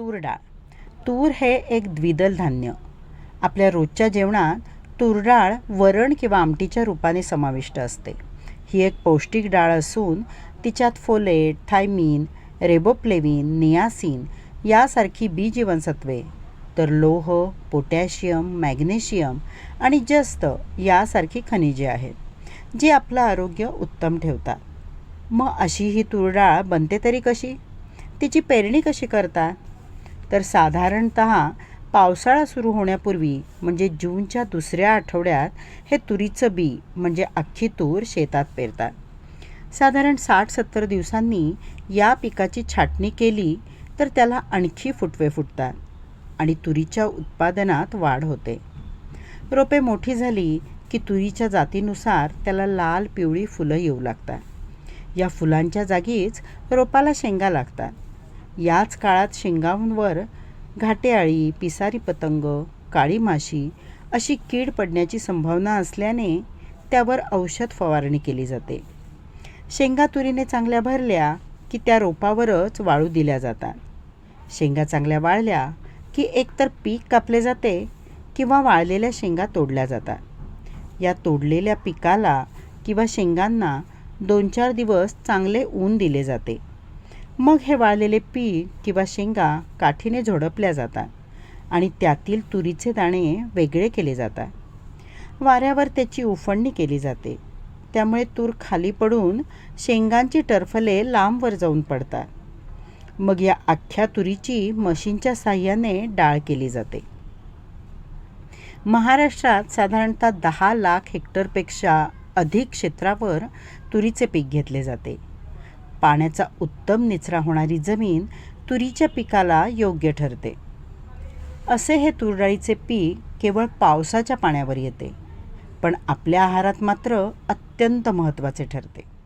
तूर डाळ. तूर हे एक द्विदल धान्य. आपल्या रोजच्या जेवणात तूर डाळ वरण किंवा आमटीच्या रूपाने समाविष्ट असते. ही एक पौष्टिक डाळ असून तिच्यात फोलेट थायमिन रेबोप्लेविन नियासिन यासारखी बी जीवनसत्वे तर लोह पोटॅशियम मॅग्नेशियम आणि जस्त यासारखी खनिजे आहेत जी आपलं आरोग्य उत्तम ठेवतात. मग अशी ही तूर डाळ बनते तरी कशी? तिची पेरणी कशी करतात? तर साधारणत पावसाळा सुरू होण्यापूर्वी म्हणजे जूनच्या दुसऱ्या आठवड्यात हे तुरीचं बी म्हणजे अख्खी तूर शेतात पेरतात. साधारण साठ सत्तर दिवसांनी या पिकाची छाटणी केली तर त्याला आणखी फुटवे फुटतात आणि तुरीच्या उत्पादनात वाढ होते. रोपे मोठी झाली की तुरीच्या जातीनुसार त्याला लाल पिवळी फुलं येऊ लागतात. या फुलांच्या जागीच रोपाला शेंगा लागतात. याच काळात शेंगांवर घाटेआळी पिसारी पतंग काळी माशी अशी कीड पडण्याची संभावना असल्याने त्यावर औषध फवारणी केली जाते. शेंगा तुरीने चांगल्या भरल्या की त्या रोपावरच वाळू दिल्या जातात. शेंगा चांगल्या वाळल्या की एकतर पीक कापले जाते किंवा वाळलेल्या शेंगा तोडल्या जातात. या तोडलेल्या पिकाला किंवा शेंगांना दोन चार दिवस चांगले ऊन दिले जाते. मग हे वाळलेले पीक किंवा शेंगा काठीने झोडपल्या जातात आणि त्यातील तुरीचे दाणे वेगळे केले जातात. वाऱ्यावर त्याची उफणणी केली जाते. त्यामुळे तूर खाली पडून शेंगांची टरफले लांबवर जाऊन पडतात. मग या अख्ख्या तुरीची मशीनच्या साह्याने डाळ केली जाते. महाराष्ट्रात साधारणतः दहा लाख हेक्टरपेक्षा अधिक क्षेत्रावर तुरीचे पीक घेतले जाते. पाण्याचा उत्तम निचरा होणारी जमीन तुरीच्या पिकाला योग्य ठरते. असे हे तुरडाळीचे पीक केवळ पावसाच्या पाण्यावर येते पण आपल्या आहारात मात्र अत्यंत महत्त्वाचे ठरते.